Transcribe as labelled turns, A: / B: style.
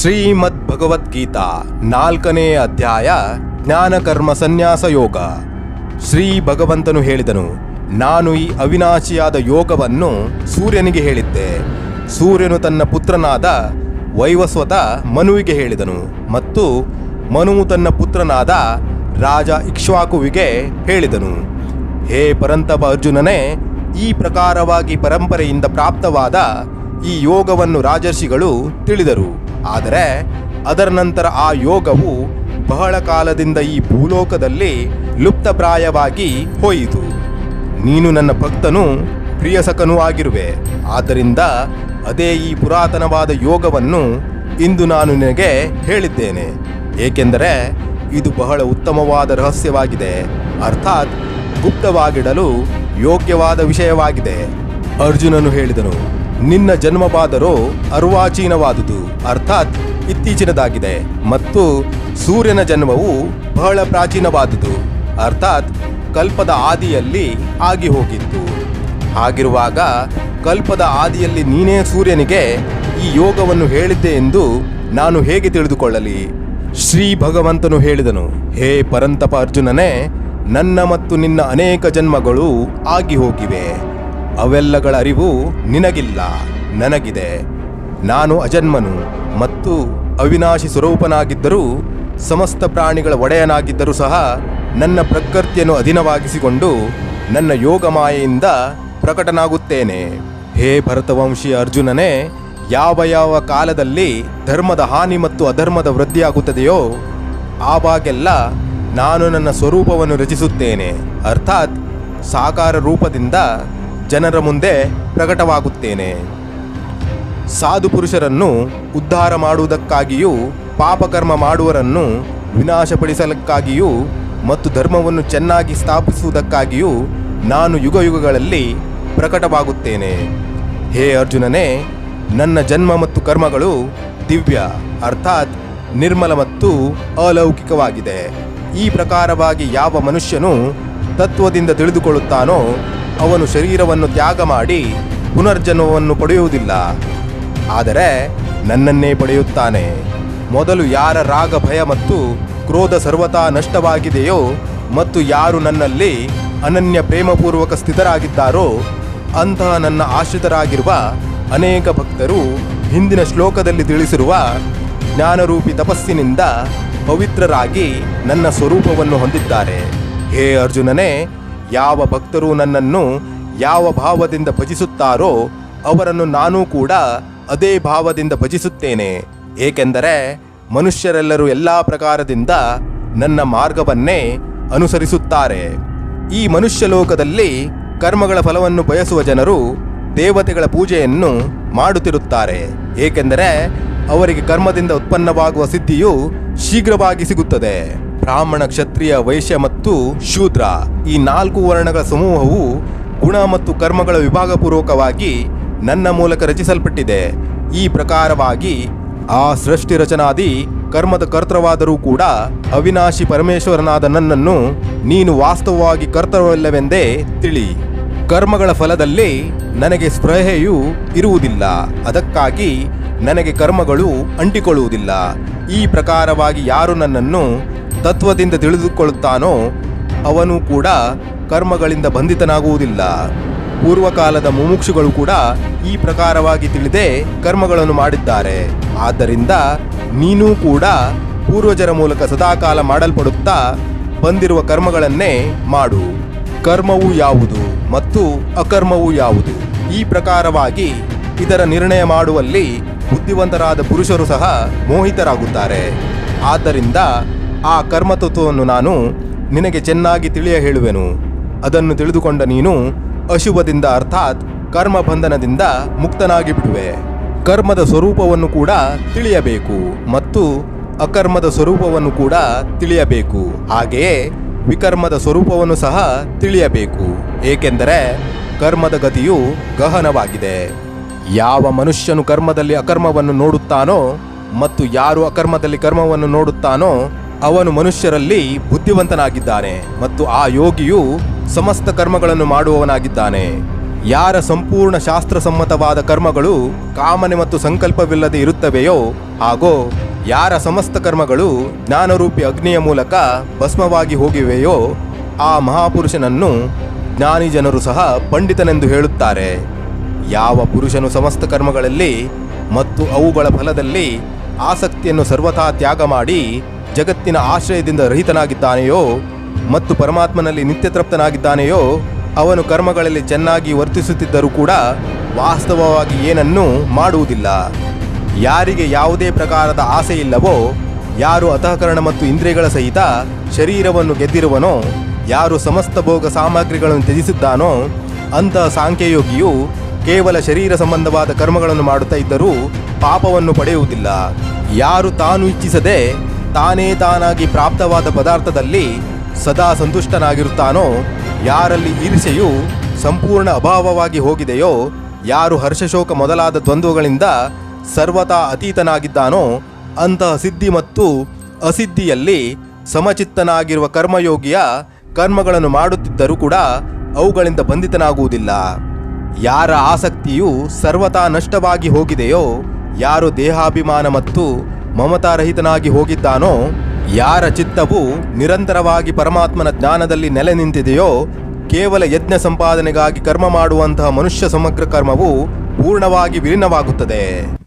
A: ಶ್ರೀಮದ್ ಭಗವದ್ಗೀತಾ ನಾಲ್ಕನೇ ಅಧ್ಯಾಯ ಜ್ಞಾನಕರ್ಮ ಸನ್ಯಾಸ ಯೋಗ. ಶ್ರೀ ಭಗವಂತನು ಹೇಳಿದನು, ನಾನು ಈ ಅವಿನಾಶಿಯಾದ ಯೋಗವನ್ನು ಸೂರ್ಯನಿಗೆ ಹೇಳಿದ್ದೆ. ಸೂರ್ಯನು ತನ್ನ ಪುತ್ರನಾದ ವೈವಸ್ವತ ಮನುವಿಗೆ ಹೇಳಿದನು ಮತ್ತು ಮನುವು ತನ್ನ ಪುತ್ರನಾದ ರಾಜ ಇಕ್ಷ್ವಾಕುವಿಗೆ ಹೇಳಿದನು. ಹೇ ಪರಂತಪ ಅರ್ಜುನನೇ, ಈ ಪ್ರಕಾರವಾಗಿ ಪರಂಪರೆಯಿಂದ ಪ್ರಾಪ್ತವಾದ ಈ ಯೋಗವನ್ನು ರಾಜರ್ಷಿಗಳು ತಿಳಿದರು. ಆದರೆ ಅದರ ನಂತರ ಆ ಯೋಗವು ಬಹಳ ಕಾಲದಿಂದ ಈ ಭೂಲೋಕದಲ್ಲಿ ಲುಪ್ತಪ್ರಾಯವಾಗಿ ಹೋಯಿತು. ನೀನು ನನ್ನ ಭಕ್ತನು ಪ್ರಿಯಸಕನೂ ಆಗಿರುವೆ. ಆದ್ದರಿಂದ ಅದೇ ಈ ಪುರಾತನವಾದ ಯೋಗವನ್ನು ಇಂದು ನಾನು ನಿನಗೆ ಹೇಳಿದ್ದೇನೆ. ಏಕೆಂದರೆ ಇದು ಬಹಳ ಉತ್ತಮವಾದ ರಹಸ್ಯವಾಗಿದೆ. ಅರ್ಥಾತ್ ಗುಪ್ತವಾಗಿಡಲು ಯೋಗ್ಯವಾದ ವಿಷಯವಾಗಿದೆ. ಅರ್ಜುನನು ಹೇಳಿದನು ನಿನ್ನ ಜನ್ಮವಾದರೂ ಅರ್ವಾಚೀನವಾದುದು. ಅರ್ಥಾತ್ ಇತ್ತೀಚಿನದಾಗಿದೆ. ಮತ್ತು ಸೂರ್ಯನ ಜನ್ಮವು ಬಹಳ ಪ್ರಾಚೀನವಾದುದು. ಅರ್ಥಾತ್ ಕಲ್ಪದ ಆದಿಯಲ್ಲಿ ಆಗಿ ಹೋಗಿತ್ತು ಹಾಗಿರುವಾಗ ಕಲ್ಪದ ಆದಿಯಲ್ಲಿ ನೀನೇ ಸೂರ್ಯನಿಗೆ ಈ ಯೋಗವನ್ನು ಹೇಳಿದ್ದೆ ಎಂದು ನಾನು ಹೇಗೆ ತಿಳಿದುಕೊಳ್ಳಲಿ? ಶ್ರೀ ಭಗವಂತನು ಹೇಳಿದನು, ಹೇ ಪರಂತಪ ಅರ್ಜುನನೇ, ನನ್ನ ಮತ್ತು ನಿನ್ನ ಅನೇಕ ಜನ್ಮಗಳು ಆಗಿ ಹೋಗಿವೆ ಅವೆಲ್ಲಗಳ ಅರಿವು ನಿನಗಿಲ್ಲ, ನನಗಿದೆ. ನಾನು ಅಜನ್ಮನು ಮತ್ತು ಅವಿನಾಶಿ ಸ್ವರೂಪನಾಗಿದ್ದರೂ ಸಮಸ್ತ ಪ್ರಾಣಿಗಳ ಒಡೆಯನಾಗಿದ್ದರೂ ಸಹ ನನ್ನ ಪ್ರಕೃತಿಯನ್ನು ಅಧೀನವಾಗಿಸಿಕೊಂಡು ನನ್ನ ಯೋಗ ಮಾಯೆಯಿಂದ ಪ್ರಕಟನಾಗುತ್ತೇನೆ. ಹೇ ಭರತವಂಶಿ ಅರ್ಜುನನೇ, ಯಾವ ಯಾವ ಕಾಲದಲ್ಲಿ ಧರ್ಮದ ಹಾನಿ ಮತ್ತು ಅಧರ್ಮದ ವೃದ್ಧಿಯಾಗುತ್ತದೆಯೋ, ಆವಾಗೆಲ್ಲ ನಾನು ನನ್ನ ಸ್ವರೂಪವನ್ನು ರಚಿಸುತ್ತೇನೆ. ಅರ್ಥಾತ್ ಸಾಕಾರ ರೂಪದಿಂದ ಜನರ ಮುಂದೆ ಪ್ರಕಟವಾಗುತ್ತೇನೆ. ಸಾಧು ಪುರುಷರನ್ನು ಉದ್ಧಾರ ಮಾಡುವುದಕ್ಕಾಗಿಯೂ ಪಾಪಕರ್ಮ ಮಾಡುವರನ್ನು ವಿನಾಶಪಡಿಸಲಕ್ಕಾಗಿಯೂ ಮತ್ತು ಧರ್ಮವನ್ನು ಚೆನ್ನಾಗಿ ಸ್ಥಾಪಿಸುವುದಕ್ಕಾಗಿಯೂ ನಾನು ಯುಗ ಯುಗಗಳಲ್ಲಿ ಪ್ರಕಟವಾಗುತ್ತೇನೆ. ಹೇ ಅರ್ಜುನನೇ, ನನ್ನ ಜನ್ಮ ಮತ್ತು ಕರ್ಮಗಳು ದಿವ್ಯ, ಅರ್ಥಾತ್ ನಿರ್ಮಲ ಮತ್ತು ಅಲೌಕಿಕವಾಗಿದೆ. ಈ ಪ್ರಕಾರವಾಗಿ ಯಾವ ಮನುಷ್ಯನು ತತ್ವದಿಂದ ತಿಳಿದುಕೊಳ್ಳುತ್ತಾನೋ ಅವನು ಶರೀರವನ್ನು ತ್ಯಾಗ ಮಾಡಿ ಪುನರ್ಜನ್ಮವನ್ನು ಪಡೆಯುವುದಿಲ್ಲ. ಆದರೆ ನನ್ನನ್ನೇ ಪಡೆಯುತ್ತಾನೆ. ಮೊದಲು ಯಾರ ರಾಗ ಭಯ ಮತ್ತು ಕ್ರೋಧ ಸರ್ವತಾ ನಷ್ಟವಾಗಿದೆಯೋ ಮತ್ತು ಯಾರು ನನ್ನಲ್ಲಿ ಅನನ್ಯ ಪ್ರೇಮಪೂರ್ವಕ ಸ್ಥಿತರಾಗಿದ್ದಾರೋ ಅಂತಹ ನನ್ನ ಆಶ್ರಿತರಾಗಿರುವ ಅನೇಕ ಭಕ್ತರು ಹಿಂದಿನ ಶ್ಲೋಕದಲ್ಲಿ ತಿಳಿಸಿರುವ ಜ್ಞಾನರೂಪಿ ತಪಸ್ಸಿನಿಂದ ಪವಿತ್ರರಾಗಿ ನನ್ನ ಸ್ವರೂಪವನ್ನು ಹೊಂದಿದ್ದಾರೆ. ಹೇ ಅರ್ಜುನನೇ ಯಾವ ಭಕ್ತರು ನನ್ನನ್ನು ಯಾವ ಭಾವದಿಂದ ಭಜಿಸುತ್ತಾರೋ ಅವರನ್ನು ನಾನೂ ಕೂಡ ಅದೇ ಭಾವದಿಂದ ಭಜಿಸುತ್ತೇನೆ. ಏಕೆಂದರೆ ಮನುಷ್ಯರೆಲ್ಲರೂ ಎಲ್ಲ ಪ್ರಕಾರದಿಂದ ನನ್ನ ಮಾರ್ಗವನ್ನೇ ಅನುಸರಿಸುತ್ತಾರೆ. ಈ ಮನುಷ್ಯ ಲೋಕದಲ್ಲಿ ಕರ್ಮಗಳ ಫಲವನ್ನು ಬಯಸುವ ಜನರು ದೇವತೆಗಳ ಪೂಜೆಯನ್ನು ಮಾಡುತ್ತಿರುತ್ತಾರೆ. ಏಕೆಂದರೆ ಅವರಿಗೆ ಕರ್ಮದಿಂದ ಉತ್ಪನ್ನವಾಗುವ ಸಿದ್ಧಿಯು ಶೀಘ್ರವಾಗಿ ಸಿಗುತ್ತದೆ. ಬ್ರಾಹ್ಮಣ ಕ್ಷತ್ರಿಯ ವೈಶ್ಯ ಮತ್ತು ಶೂದ್ರ. ಈ ನಾಲ್ಕು ವರ್ಣಗಳ ಸಮೂಹವು ಗುಣ ಮತ್ತು ಕರ್ಮಗಳ ವಿಭಾಗಪೂರ್ವಕವಾಗಿ ನನ್ನ ಮೂಲಕ ರಚಿಸಲ್ಪಟ್ಟಿದೆ. ಈ ಪ್ರಕಾರವಾಗಿ ಆ ಸೃಷ್ಟಿ ರಚನಾದಿ ಕರ್ಮದ ಕರ್ತೃವಾದರೂ ಕೂಡ ಅವಿನಾಶಿ ಪರಮೇಶ್ವರನಾದ ನನ್ನನ್ನು ನೀನು ವಾಸ್ತವವಾಗಿ ಕರ್ತವ್ಯವಿಲ್ಲವೆಂದೇ ತಿಳಿ. ಕರ್ಮಗಳ ಫಲದಲ್ಲಿ ನನಗೆ ಸ್ಪೃಹೆಯು ಇರುವುದಿಲ್ಲ. ಅದಕ್ಕಾಗಿ ನನಗೆ ಕರ್ಮಗಳು ಅಂಟಿಕೊಳ್ಳುವುದಿಲ್ಲ. ಈ ಪ್ರಕಾರವಾಗಿ ಯಾರು ನನ್ನನ್ನು ತತ್ವದಿಂದ ತಿಳಿದುಕೊಳ್ಳುತ್ತಾನೋ ಅವನು ಕೂಡ ಕರ್ಮಗಳಿಂದ ಬಂಧಿತನಾಗುವುದಿಲ್ಲ. ಪೂರ್ವಕಾಲದ ಮುಮುಕ್ಷುಗಳು ಕೂಡ ಈ ಪ್ರಕಾರವಾಗಿ ತಿಳಿದೇ ಕರ್ಮಗಳನ್ನು ಮಾಡಿದ್ದಾರೆ. ಆದ್ದರಿಂದ ನೀನೂ ಕೂಡ ಪೂರ್ವಜರ ಮೂಲಕ ಸದಾಕಾಲ ಮಾಡಲ್ಪಡುತ್ತಾ ಬಂದಿರುವ ಕರ್ಮಗಳನ್ನೇ ಮಾಡು. ಕರ್ಮವು ಯಾವುದು ಮತ್ತು ಅಕರ್ಮವು ಯಾವುದು? ಈ ಪ್ರಕಾರವಾಗಿ ಇದರ ನಿರ್ಣಯ ಮಾಡುವಲ್ಲಿ ಬುದ್ಧಿವಂತರಾದ ಪುರುಷರು ಸಹ ಮೋಹಿತರಾಗುತ್ತಾರೆ. ಆದ್ದರಿಂದ ಆ ಕರ್ಮತತ್ವವನ್ನು ನಾನು ನಿನಗೆ ಚೆನ್ನಾಗಿ ತಿಳಿಯ ಹೇಳುವೆನು. ಅದನ್ನು ತಿಳಿದುಕೊಂಡ ನೀನು ಅಶುಭದಿಂದ ಅರ್ಥಾತ್ ಕರ್ಮ ಬಂಧನದಿಂದ ಮುಕ್ತನಾಗಿ ಬಿಡುವೆ. ಕರ್ಮದ ಸ್ವರೂಪವನ್ನು ಕೂಡ ತಿಳಿಯಬೇಕು ಮತ್ತು ಅಕರ್ಮದ ಸ್ವರೂಪವನ್ನು ಕೂಡ ತಿಳಿಯಬೇಕು. ಹಾಗೆಯೇ ವಿಕರ್ಮದ ಸ್ವರೂಪವನ್ನು ಸಹ ತಿಳಿಯಬೇಕು. ಏಕೆಂದರೆ ಕರ್ಮದ ಗತಿಯು ಗಹನವಾಗಿದೆ. ಯಾವ ಮನುಷ್ಯನು ಕರ್ಮದಲ್ಲಿ ಅಕರ್ಮವನ್ನು ನೋಡುತ್ತಾನೋ ಮತ್ತು ಯಾರು ಅಕರ್ಮದಲ್ಲಿ ಕರ್ಮವನ್ನು ನೋಡುತ್ತಾನೋ ಅವನು ಮನುಷ್ಯರಲ್ಲಿ ಬುದ್ಧಿವಂತನಾಗಿದ್ದಾನೆ ಮತ್ತು ಆ ಯೋಗಿಯು ಸಮಸ್ತ ಕರ್ಮಗಳನ್ನು ಮಾಡುವವನಾಗಿದ್ದಾನೆ. ಯಾರ ಸಂಪೂರ್ಣ ಶಾಸ್ತ್ರಸಮ್ಮತವಾದ ಕರ್ಮಗಳು ಕಾಮನೆ ಮತ್ತು ಸಂಕಲ್ಪವಿಲ್ಲದೆ ಇರುತ್ತವೆಯೋ, ಹಾಗೂ ಯಾರ ಸಮಸ್ತ ಕರ್ಮಗಳು ಜ್ಞಾನರೂಪಿ ಅಗ್ನಿಯ ಮೂಲಕ ಭಸ್ಮವಾಗಿ ಹೋಗಿವೆಯೋ, ಆ ಮಹಾಪುರುಷನನ್ನು ಜ್ಞಾನಿ ಜನರು ಸಹ ಪಂಡಿತನೆಂದು ಹೇಳುತ್ತಾರೆ. ಯಾವ ಪುರುಷನು ಸಮಸ್ತ ಕರ್ಮಗಳಲ್ಲಿ ಮತ್ತು ಅವುಗಳ ಫಲದಲ್ಲಿ ಆಸಕ್ತಿಯನ್ನು ಸರ್ವಥಾ ತ್ಯಾಗ ಮಾಡಿ ಜಗತ್ತಿನ ಆಶ್ರಯದಿಂದ ರಹಿತನಾಗಿದ್ದಾನೆಯೋ ಮತ್ತು ಪರಮಾತ್ಮನಲ್ಲಿ ನಿತ್ಯ ತೃಪ್ತನಾಗಿದ್ದಾನೆಯೋ ಅವನು ಕರ್ಮಗಳಲ್ಲಿ ಚೆನ್ನಾಗಿ ವರ್ತಿಸುತ್ತಿದ್ದರೂ ಕೂಡ ವಾಸ್ತವವಾಗಿ ಏನನ್ನೂ ಮಾಡುವುದಿಲ್ಲ. ಯಾರಿಗೆ ಯಾವುದೇ ಪ್ರಕಾರದ ಆಸೆ ಇಲ್ಲವೋ, ಯಾರು ಅತಃಕರಣ ಮತ್ತು ಇಂದ್ರಿಯಗಳ ಸಹಿತ ಶರೀರವನ್ನು ಗೆದ್ದಿರುವನೋ, ಯಾರು ಸಮಸ್ತ ಭೋಗ ಸಾಮಗ್ರಿಗಳನ್ನು ತ್ಯಜಿಸಿದ್ದಾನೋ ಅಂತಹ ಸಾಂಖ್ಯಯೋಗಿಯು ಕೇವಲ ಶರೀರ ಸಂಬಂಧವಾದ ಕರ್ಮಗಳನ್ನು ಮಾಡುತ್ತಾ ಇದ್ದರೂ ಪಾಪವನ್ನು ಪಡೆಯುವುದಿಲ್ಲ. ಯಾರು ತಾನು ಇಚ್ಛಿಸದೆ ತಾನೇ ತಾನಾಗಿ ಪ್ರಾಪ್ತವಾದ ಪದಾರ್ಥದಲ್ಲಿ ಸದಾ ಸಂತುಷ್ಟನಾಗಿರುತ್ತಾನೋ, ಯಾರಲ್ಲಿ ಈರ್ಷೆಯು ಸಂಪೂರ್ಣ ಅಭಾವವಾಗಿ ಹೋಗಿದೆಯೋ, ಯಾರು ಹರ್ಷಶೋಕ ಮೊದಲಾದ ದ್ವಂದ್ವಗಳಿಂದ ಸರ್ವತಾ ಅತೀತನಾಗಿದ್ದಾನೋ, ಅಂತಹ ಸಿದ್ಧಿ ಮತ್ತು ಅಸಿದ್ಧಿಯಲ್ಲಿ ಸಮಚಿತ್ತನಾಗಿರುವ ಕರ್ಮಯೋಗಿಯ ಕರ್ಮಗಳನ್ನು ಮಾಡುತ್ತಿದ್ದರೂ ಕೂಡ ಅವುಗಳಿಂದ ಬಂಧಿತನಾಗುವುದಿಲ್ಲ. ಯಾರ ಆಸಕ್ತಿಯು ಸರ್ವತಾ ನಷ್ಟವಾಗಿ ಹೋಗಿದೆಯೋ, ಯಾರು ದೇಹಾಭಿಮಾನ ಮತ್ತು ಮಮತಾರಹಿತನಾಗಿ ಹೋಗಿದ್ದಾನೋ, ಯಾರ ಚಿತ್ತವು ನಿರಂತರವಾಗಿ ಪರಮಾತ್ಮನ ಜ್ಞಾನದಲ್ಲಿ ನೆಲೆ ನಿಂತಿದೆಯೋ, ಕೇವಲ ಯಜ್ಞ ಸಂಪಾದನೆಗಾಗಿ ಕರ್ಮ ಮಾಡುವಂತಹ ಮನುಷ್ಯ ಸಮಗ್ರ ಕರ್ಮವು ಪೂರ್ಣವಾಗಿ ವಿಲೀನವಾಗುತ್ತದೆ.